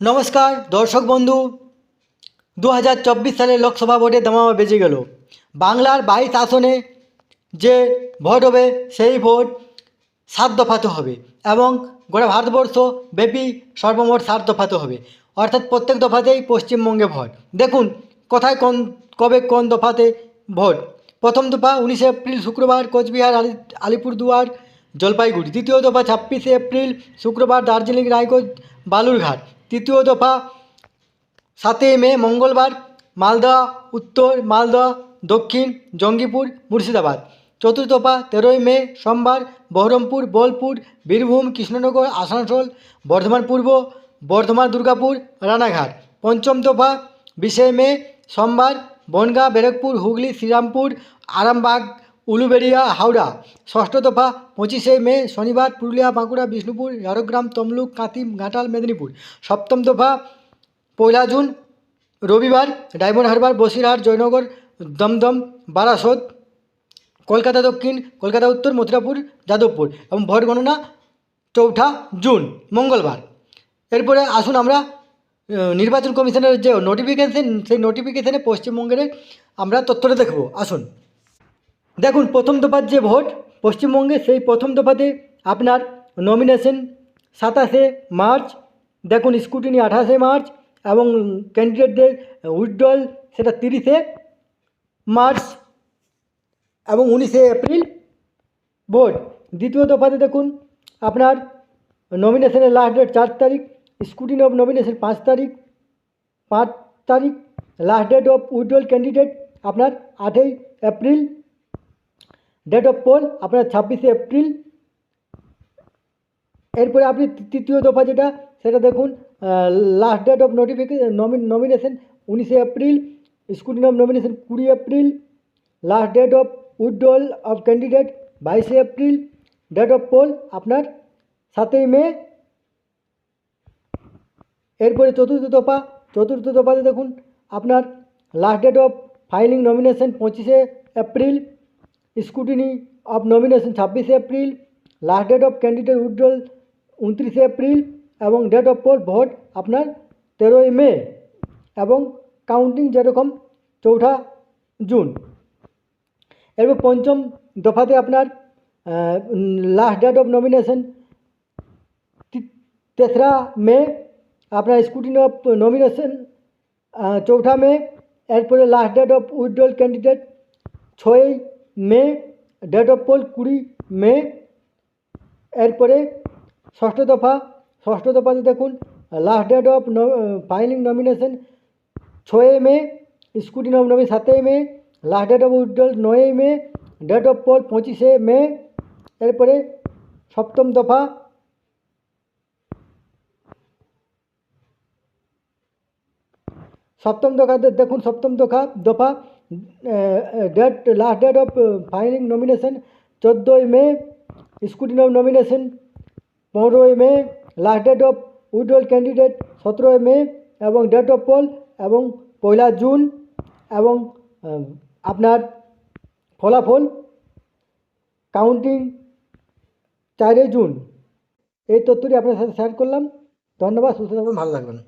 নমস্কার, দর্শক বন্ধু। দু হাজার চব্বিশ সালে লোকসভা ভোটে দামামা বেজে গেল। বাংলার বাইশ আসনে যে ভোট হবে, সেই ভোট সাত দফাতে হবে এবং গোটা ভারতবর্ষ ব্যাপী সর্বমোট সাত দফাতে হবে। অর্থাৎ প্রত্যেক দফাতেই পশ্চিমবঙ্গে ভোট। দেখুন, কোথায় কোন, কবে কোন দফাতে ভোট? প্রথম দফা উনিশে এপ্রিল শুক্রবার কোচবিহার, আলি, আলিপুরদুয়ার, জলপাইগুড়ি। দ্বিতীয় দফা ছাব্বিশে এপ্রিল শুক্রবার দার্জিলিং, রায়গঞ্জ, বালুরঘাট। তৃতীয় দফা, সাতই মে, মঙ্গলবার, মালদা, উত্তর মালদা, দক্ষিণ জঙ্গিপুর, মুর্শিদাবাদ। চতুর্থ দফা, তেরোই মে, সোমবার, বহরমপুর, বোলপুর, বীরভূম, কৃষ্ণনগর, আসানসোল, বর্ধমান পূর্ব, বর্ধমান দুর্গাপুর, রানাঘাট। পঞ্চম দফা, বিশে মে, সোমবার, বনগাঁ, ব্যারাকপুর, হুগলি, শ্রীরামপুর, আরামবাগ উলুবেড়িয়া, হাওড়া। ষষ্ঠ দফা, পঁচিশে মে, শনিবার, পুরুলিয়া, বাঁকুড়া, বিষ্ণুপুর, ঝাড়গ্রাম, তমলুক কাঁথি ঘাটাল, মেদিনীপুর। সপ্তম দফা, পয়লা জুন, রবিবার, ডায়মন্ড হারবার, বসিরহাট, জয়নগর, দমদম, বারাসত, কলকাতা দক্ষিণ, কলকাতা উত্তর, মথুরাপুর, যাদবপুর এবং ভোট গণনা চৌঠা জুন, মঙ্গলবার। এরপরে আসুন আমরা নির্বাচন কমিশনের যে নোটিফিকেশন সেই নোটিফিকেশনে পশ্চিমবঙ্গের আমরা তথ্যটা দেখব। আসুন। দেখুন, প্রথম দফার যে ভোট, পশ্চিমবঙ্গে সেই প্রথম দফাতে আপনার নমিনেশন সাতাশে মার্চ, দেখুন স্কুটিনি আঠাশে মার্চ এবং ক্যান্ডিডেটদের উইথড্রল সেটা তিরিশে মার্চ এবং উনিশে এপ্রিল ভোট। দ্বিতীয় দফাতে দেখুন, আপনার নমিনেশনের লাস্ট ডেট চার তারিখ স্কুটিনি অফ নমিনেশন পাঁচ তারিখ পাঁচ তারিখ last date of withdrawal candidate আপনার আটই এপ্রিল ডেট অফ পোল আপনার ছাব্বিশে এপ্রিল। এরপরে আপনি তৃতীয় দফা যেটা, সেটা দেখুন last date of notification nomination উনিশে এপ্রিল স্কুটিন অফ নমিনেশন কুড়ি April last date of withdrawal of candidate বাইশে এপ্রিল ডেট অফ পোল আপনার সাতই মে। এরপরে চতুর্থ দফা, চতুর্থ দফাতে দেখুন, আপনার last date of filing nomination পঁচিশে এপ্রিল স্কুটিনি অফ নমিনেশন ছাব্বিশে April last date of candidate withdrawal উনত্রিশে এপ্রিল এবং ডেট অফ পোল ভোট আপনার তেরোই মে এবং কাউন্টিং যেরকম চৌঠা জুন। এরপর পঞ্চম দফাতে আপনার লাস্ট ডেট অফ নমিনেশন তেসরা মে আপনার স্কুটিনি অফ নমিনেশন চৌঠা মে। এরপরে last date of withdrawal candidate ছয়ই মে, ডেট অফ পোল কুড়ি মে, এরপরে ষষ্ঠ দফা, ষষ্ঠ দফাতে দেখুন last date of filing nomination ছয়ই মে স্কুটিন অফ নমি সাতই May last date of withdrawal নয়ই মে ডেট অফ পোল পঁচিশে মে, এরপরে সপ্তম দফা, সপ্তম দফাতে দেখুন, সপ্তম দফা দফা date last date of filing nomination চোদ্দোই মে স্কুটিন অফ নমিনেশন পনেরোই May last date of withdrawal candidate সতেরোই মে, এবং ডেট অফ পোল এবং পয়লা জুন, এবং আপনার ফলাফল কাউন্টিং চারই জুন। এই তথ্যটি আপনার সাথে শেয়ার করলাম। ধন্যবাদ, সুস্থ থাকবেন ভালো থাকবেন।